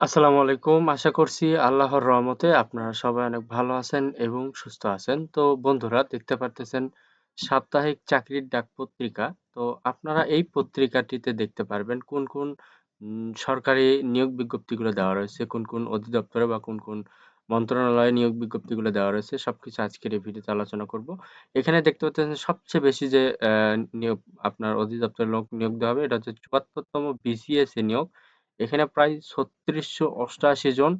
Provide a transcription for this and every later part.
আসসালামু আলাইকুম। আশা করছি আল্লাহর রহমতে আপনারা সবাই অনেক ভালো আছেন এবং সুস্থ আছেন। তো বন্ধুরা দেখতে পারতেছেন সাপ্তাহিক চাকরির ডাক পত্রিকা। তো আপনারা এই পত্রিকাটিতে দেখতে পারবেন কোন, কোন উম সরকারি নিয়োগ বিজ্ঞপ্তিগুলো দেওয়া রয়েছে, কোন, কোন অধিদপ্তরে বা কোন, কোন মন্ত্রণালয়ে নিয়োগ বিজ্ঞপ্তিগুলো দেওয়া রয়েছে সবকিছু আজকের এই ভিডিওতে আলোচনা করব। এখানে দেখতে পাচ্ছেন সবচেয়ে বেশি যে অ্যা নিয়োগ আপনার অধিদপ্তরে লোক নিয়োগ দেওয়া হবে এটা হচ্ছে ৭৪ তম বিসিএস এ নিয়োগ। এখানে প্রায় ৩৬৮৮ জন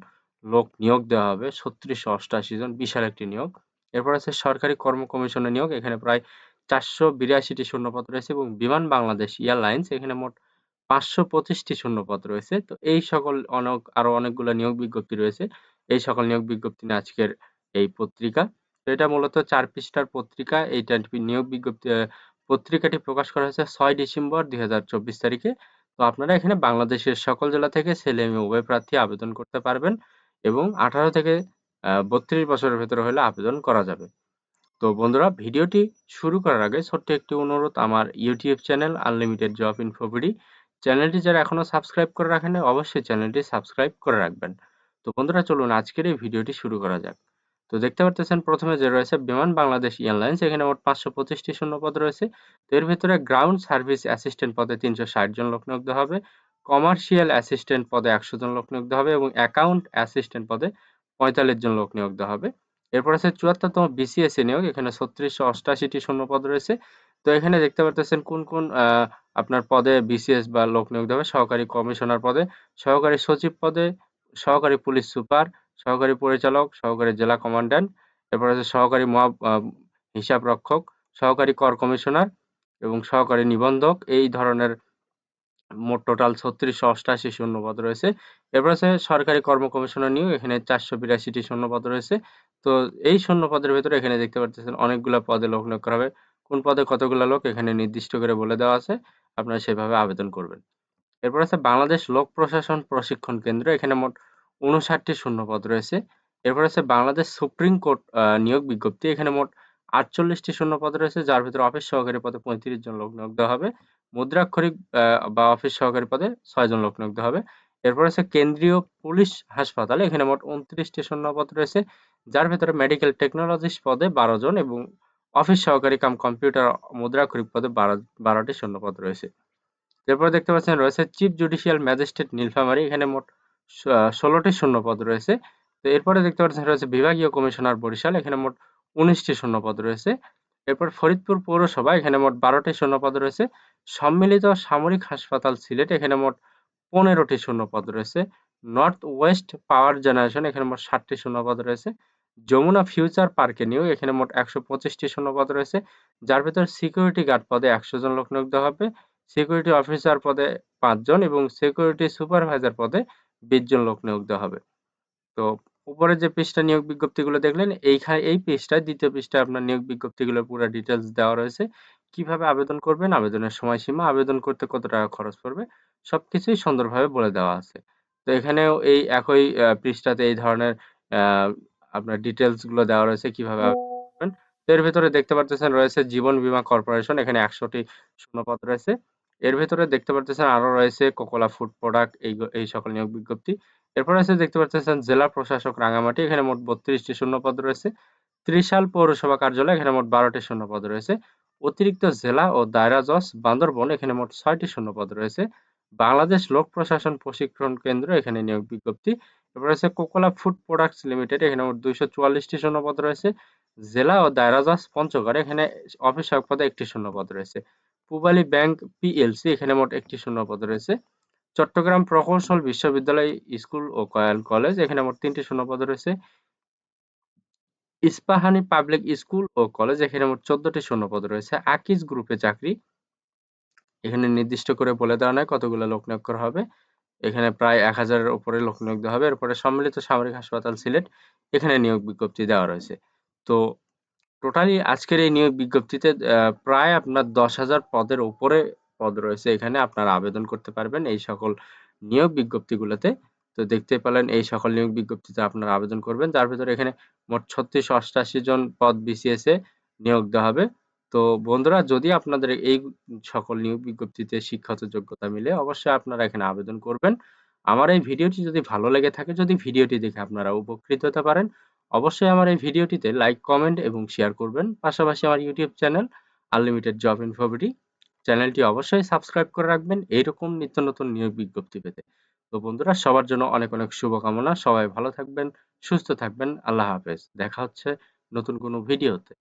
লোক নিয়োগ দেওয়া হবে। ৩৬৮৮ জন বিশাল একটি নিয়োগ। এরপর আছে সরকারি কর্ম কমিশনের নিয়োগ। এখানে প্রায় চারশো বিরাশিটি শূন্যপদ রয়েছে এবং বিমান বাংলাদেশ এয়ারলাইন্স, এখানে মোট পাঁচশো পঁচিশটি শূন্যপদ রয়েছে। তো এই সকল অনেক, আরও অনেকগুলো নিয়োগ বিজ্ঞপ্তি রয়েছে। এই সকল নিয়োগ বিজ্ঞপ্তি নিয়ে আজকের এই পত্রিকা। তো এটা মূলত চার পৃষ্ঠার পত্রিকা। এইটা নিয়োগ বিজ্ঞপ্তি পত্রিকাটি প্রকাশ করা হয়েছে ছয় ডিসেম্বর ২০২৪ তারিখে। তো আপনারা এখানে বাংলাদেশের সকল জেলা থেকে ছেলে-মেয়ে উভয় প্রার্থী আবেদন করতে পারবেন এবং ১৮ থেকে ৩২ বছরের ভেতরে হলে আবেদন করা যাবে। তো বন্ধুরা, ভিডিওটি শুরু করার আগে ছোট্ট একটি অনুরোধ, আমার YouTube channel Unlimited Job InfoBD চ্যানেলটি যারা এখনও সাবস্ক্রাইব করে রাখেনি অবশ্যই চ্যানেলটি সাবস্ক্রাইব করে রাখবেন। তো বন্ধুরা, চলুন আজকের এই ভিডিওটি শুরু করা যাক। তো দেখতে পারতেছেন প্রথমে যে রয়েছে বিমান বাংলাদেশ এয়ারলাইন্স এখানে মোট ৫২৫ টি শূন্যপদ রয়েছে। এর ভিতরে গ্রাউন্ড সার্ভিস অ্যাসিস্ট্যান্ট পদে ৩৬০ জন লোক নিয়োগ হবে। কমার্শিয়াল অ্যাসিস্ট্যান্ট পদে ১০০ জন লোক নিয়োগ হবে এবং অ্যাকাউন্ট অ্যাসিস্ট্যান্ট পদে ৪৫ জন লোক নিয়োগ হবে। এরপর আছে ৭৪ তম বিসিএস এ নিয়োগ এখানে ৩৬৮৮ টি শূন্যপদ রয়েছে। তো এখানে দেখতে পারতেছেন কোন, কোন আপনার পদে বিসিএস বা লোক নিয়োগ হবে সহকারী কমিশনার পদে, সহকারী সচিব পদে, সহকারী পুলিশ সুপার, সহকারী পরিচালক, সহকারী জেলা কমান্ড্যান্ট, এরপর আছে সহকারী মহা হিসাব রক্ষক, সহকারী কর কমিশনার এবং সহকারী নিবন্ধক এই ধরনের মোট টোটাল ৩৬৮৮ শূন্যপদ রয়েছে। এরপর আছে সরকারি কর্ম কমিশনার নিয়োগ এখানে চারশো বিরাশিটি শূন্যপদ রয়েছে। তো এই শূন্যপদের ভেতরে এখানে দেখতে পারতেছেন অনেকগুলা পদে লোক নিয়োগ করা হবে। কোন পদে কতগুলা লোক এখানে নির্দিষ্ট করে বলে দেওয়া আছে। আপনারা সেভাবে আবেদন করবেন। এরপর আছে বাংলাদেশ লোক প্রশাসন প্রশিক্ষণ কেন্দ্র এখানে মোট ৫৯ টি শূন্যপদ রয়েছে। এরপর আছে বাংলাদেশ সুপ্রিম কোর্ট নিয়োগ বিজ্ঞপ্তি এখানে মোট ৪৮ টি শূন্যপদ রয়েছে, যার ভিতরে অফিস সহকারী পদে ৩৫ জন লোক নিয়োগ দেওয়া হবে। মুদ্রাক্ষরিক বা অফিস সহকারী পদে ৬ জন লোক নিয়োগ দেওয়া হবে। এরপর আছে কেন্দ্রীয় পুলিশ হাসপাতাল এখানে মোট ২৯ টি শূন্যপদ রয়েছে, যার ভেতরে মেডিকেল টেকনোলজিস্ট পদে ১২ জন এবং অফিস সহকারী কাম কম্পিউটার মুদ্রাক্ষরিক পদে ১২ ১২ টি শূন্যপদ রয়েছে। এরপরে দেখতে পাচ্ছেন রয়েছে চিফ জুডিশিয়াল ম্যাজিস্ট্রেট নীলফামারী এখানে মোট আ ১৬ টি শূন্যপদ রয়েছে। তো এরপরে দেখতে পাচ্ছেন রয়েছে বিভাগীয় কমিশনার বরিশাল, এখানে মোট ১৯ টি শূন্যপদ রয়েছে। এরপর ফরিদপুর পৌরসভা, এখানে মোট ১২ টি শূন্যপদ রয়েছে। সম্মিলিত সামরিক হাসপাতাল সিলেট, এখানে মোট ১৫ টি শূন্যপদ রয়েছে। নর্থ ওয়েস্ট পাওয়ার জেনারেশন, এখানে মোট ৬০ টি শূন্যপদ রয়েছে। যমুনা ফিউচার পার্কে নিয়োগ এখানে মোট ১২৫ টি শূন্যপদ রয়েছে। যার ভেতর সিকিউরিটি গার্ড পদে ১০০ জন লোক নিয়োগ দেওয়া হবে। সিকিউরিটি অফিসার পদে পাঁচজন এবং সিকিউরিটি সুপারভাইজার পদে ২০ জন লোক নিয়োগ দেওয়া হবে। তো উপরে যে পৃষ্ঠা নিয়োগ বিজ্ঞপ্তিগুলো দেখলেন এইখানে এই পৃষ্ঠায় দ্বিতীয় পৃষ্ঠায় আপনার নিয়োগ বিজ্ঞপ্তিগুলোর পুরো ডিটেইলস দেওয়া রয়েছে। কীভাবে আবেদন করবেন, আবেদনের সময়সীমা, আবেদন করতে কত টাকা খরচ পড়বে সবকিছুই সুন্দরভাবে বলে দেওয়া আছে। তো এখানেও এই একই পৃষ্ঠাতে এই ধরনের আপনার ডিটেইলসগুলো দেওয়া রয়েছে কীভাবে এর ভেতরে দেখতে পারতেছেন রয়েছে জীবন বীমা কর্পোরেশন এখানে ১০০ টি শূন্যপদ রয়েছে। এর ভেতরে দেখতে পারতেছেন আরও রয়েছে কোকোলা ফুড প্রোডাক্ট এই এই সকল নিয়োগ বিজ্ঞপ্তি। এরপর আছে দেখতে পারতেছেন জেলা প্রশাসক রাঙ্গামাটি এখানে মোট ৩২ টি শূন্যপদ রয়েছে। ত্রিশাল পৌরসভা কার্যালয়, এখানে মোট ১২ টি শূন্যপদ রয়েছে। অতিরিক্ত জেলা ও দায়রা জজ বান্দরবন, এখানে মোট ৬ টি শূন্যপদ রয়েছে। বাংলাদেশ লোক প্রশাসন প্রশিক্ষণ কেন্দ্র, এখানে নিয়োগ বিজ্ঞপ্তি। এরপর আছে কোকোলা ফুড প্রোডাক্টস লিমিটেড এখানে মোট ২৪৪ টি শূন্যপদ রয়েছে। জেলা ও দায়রা জজ পঞ্চগড়, এখানে অফিস পদে ১ টি শূন্যপদ রয়েছে। পূবালী ব্যাংক পিএলসি, এখানে মোট ১ টি শূন্যপদ রয়েছে। চট্টগ্রাম প্রকৌশল বিশ্ববিদ্যালয় স্কুল ও কয়াল কলেজ, এখানে মোট ৩ টি শূন্যপদ রয়েছে। ইস্পাহানি পাবলিক স্কুল ও কলেজ, এখানে মোট ১৪ টি শূন্যপদ রয়েছে। আকিজ গ্রুপে চাকরি, এখানে নির্দিষ্ট করে বলে দেওয়া নাই কতগুলো লোক নিয়োগ করা হবে। এখানে প্রায় এক হাজারের উপরে লোক নিয়োগ দেওয়া হবে। এরপরে সম্মিলিত সামরিক হাসপাতাল সিলেট, এখানে নিয়োগ বিজ্ঞপ্তি দেওয়া রয়েছে। তো টোটালি আজকের এই নিয়োগ বিজ্ঞপ্তিতে প্রায় আপনার ১০,০০০ পদের উপরে পদ রয়েছে এখানে আপনারা আবেদন করতে পারবেন এই সকল নিয়োগ বিজ্ঞপ্তিগুলোতে। তো দেখতেই পেলেন এই সকল নিয়োগ বিজ্ঞপ্তিতে আপনারা আবেদন করবেন। তার ভেতরে এখানে মোট ৩৬৮৮ জন পদ বিসিএস নিয়োগ দেওয়া হবে। তো বন্ধুরা যদি আপনাদের এই সকল নিয়োগ বিজ্ঞপ্তিতে শিক্ষাগত যোগ্যতা মিলে অবশ্যই আপনারা এখানে আবেদন করবেন। আমার এই ভিডিওটি যদি ভালো লেগে থাকে যদি ভিডিওটি দেখে আপনারা উপকৃত হতে পারেন অবশ্যই আমার এই ভিডিওটিতে লাইক কমেন্ট এবং শেয়ার করবেন। পাশাপাশি আমার YouTube channel Unlimited Job InfoBD চ্যানেলটি অবশ্যই সাবস্ক্রাইব করে রাখবেন এইরকম নিত্য নতুন নিয়োগ বিজ্ঞপ্তি পেতে। তো বন্ধুরা, সবার জন্য অনেক অনেক শুভকামনা। সবাই ভালো থাকবেন, সুস্থ থাকবেন। আল্লাহ হাফেজ। দেখা হচ্ছে নতুন কোনো ভিডিওতে।